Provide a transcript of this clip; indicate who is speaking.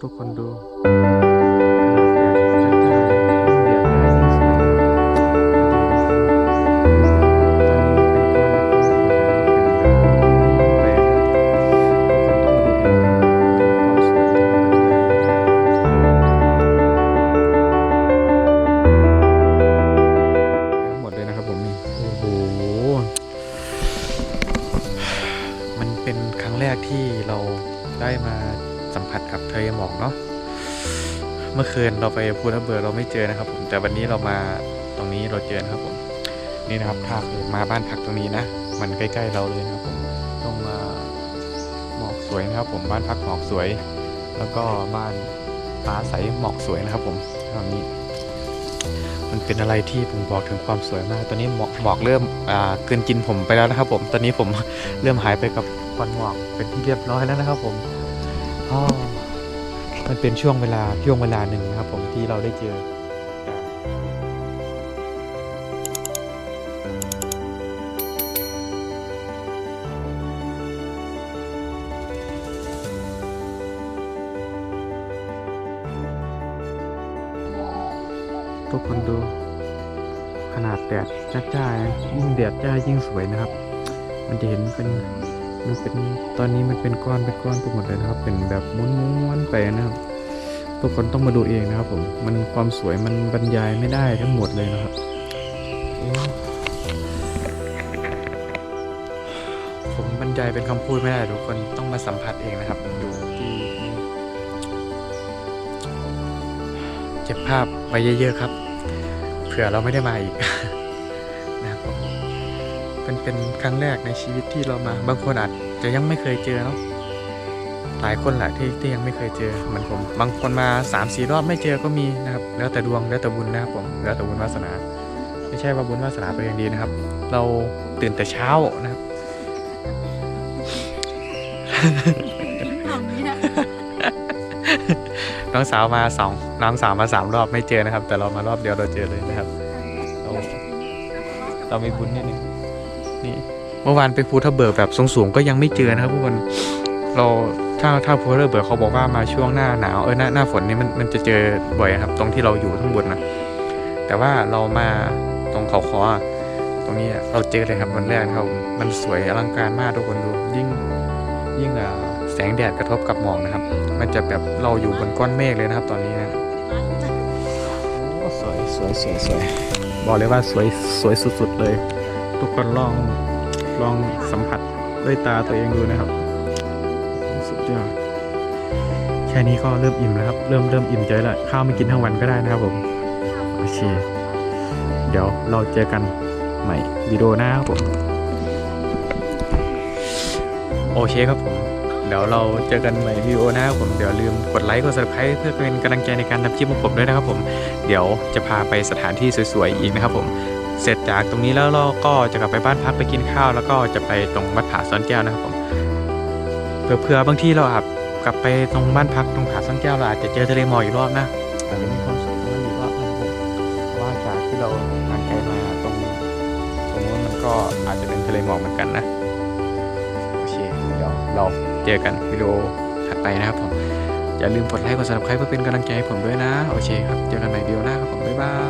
Speaker 1: ทุกคนดูขนาดแดดจ้าๆเลยยิ่งเดือดยิ่งสวยนะครับตอนนี้เป็นก้อนเป็นก้อนเป็นหมดเลยนะครับเป็นแบบเป็นแบบหมดเลยนะครับผมนี่โอ้โหมันเป็นครั้งแรกที่เราได้มา สัมผัสกับทะเลหมอกเนาะเมื่อคืนเราไปพูทับเบิร์เราไม่เจอนะครับ ผมแต่วันนี้เรามาตรงนี้เราเจอนะครับผมนี่นะครับถ้ามาบ้านพักตรงนี้นะมันใกล้ๆเราเลยนะครับผมต้องมาหมอกสวยนะครับ ผมบ้านพักหมอกสวย แล้วก็บ้านฟ้าใสหมอกสวยนะครับ ผมตรงนี้ มันเป็นอะไรที่ผมบอกถึงความสวยมาก ตอนนี้หมอกหมอกเริ่มอ่าเกินกินผมไปแล้วนะครับ ผมตอนนี้ผมเริ่มหายไปกับควันหมอกเป็นที่เรียบร้อยแล้วนะครับ ผม มันเป็นช่วงเวลาช่วงเวลาหนึ่งนะครับผมที่เราได้เจอทุกคนดูขนาดแดดจ้าๆยิ่งแดดจ้ายิ่งสวยนะครับ มันจะเห็นเป็น มันเป็นตอนนี้มันเป็นก้อนเป็นก้อนไปหมดเลยนะครับ เป็นแบบม้วนๆไปนะครับ ทุกคนต้องมาดูเองนะครับผม มันความสวยมันบรรยายไม่ได้ทั้งหมดเลยนะครับ ผมบรรยายเป็นคำพูดไม่ได้ทุกคนต้องมาสัมผัสเองนะครับ ดูที่นี่เก็บภาพไว้เยอะๆครับ เผื่อเราไม่ได้มาอีก เป็นเป็นครั้งแรกในชีวิตที่เรามาบางคนอาจจะยังไม่เคยเจอเนาะหลายคนแหละที่ที่ยังไม่เคยเจอเหมือนผมบางคนมา3ามสี่รอบไม่เจอก็มีนะครับ แล้วแต่ดวงแล้วแต่บุญนะครับผมแล้วแต่บุญวาสนา ไม่ใช่ว่าบุญวาสนาเป็นอย่างดีนะครับ เราตื่นแต่เช้านะครับ
Speaker 2: ทำนี้นะ
Speaker 1: น้องสาวมาสองน้องสาวมาสามรอบไม่เจอนะครับ แต่เรามารอบเดียวเราเจอเลยนะครับ เราเรามีบุญนิดนึง นี่เมื่อวานไปภูทับเบิกแบบสูงๆก็ยังไม่เจอนะครับทุกคนเราถ้าถ้าภูทับเบิกเขาบอกว่ามาช่วงหน้าหนาวเออหน้าหน้าฝนนี่มันมันจะเจอบ่อยครับ ตรงที่เราอยู่ข้างบนนะแต่ว่าเรามาตรงเขาคอตรงนี้เราเจอเลยครับวันแรกครับมันสวยอลังการมากทุกคนดูยิ่งยิ่งแสงแดดกระทบกับหมอกนะครับ มันจะแบบเราอยู่บนก้อนเมฆเลยนะครับ ตอนนี้นะสวยสวยสวยสวยบอกเลยว่าสวยสวยสุดๆเลย ทุกคนลองลองสัมผัสด้วยตาตัวเองดูนะครับ สุดยอดแค่นี้ก็เริ่มอิ่มแล้วครับ เริ่มเริ่มอิ่มใจแล้วข้าวไม่กินทั้งวันก็ได้นะครับผมโอเคเดี๋ยวเราเจอกันใหม่วิดีโอหน้าครับผมโอเคครับผม เดี๋ยวเราเจอกันใหม่วิดีโอหนะครับผมเดี๋ยวลืมกดไลค์กด subscribe เพื่อเป็นกำลังใจในการทำคลิปของผมด้วยนะครับผม เดี๋ยวจะพาไปสถานที่สวยๆอีกนะครับผม เสร็จจากตรงนี้แล้วเราก็จะกลับไปบ้านพักไปกินข้าว แล้วก็จะไปตรงวัดผาซ่อนแก้วนะครับผมเผื่อบางที่เราอาจกลับไปตรงบ้านพักตรงผาซ่อนแก้วเราอาจจะเจอทะเลหมอกอีกรอบนะอาจจะมีความสวยตรงนั้นอีกรอบนะครับผมเพราะว่าจากที่เราทางไกลมาตรงตรงนู้นมันก็อาจจะเป็นทะเลหมอกเหมือนกันนะโอเคเดี๋ยวเราเจอกันวิดีโอถัดไปนะครับผมอย่าลืมกดไลค์กด subscribe เพื่อเป็นกำลังใจให้ผมด้วยนะ โอเคครับ เจอกันใหม่วิดีโอหน้าครับผม บ๊ายบาย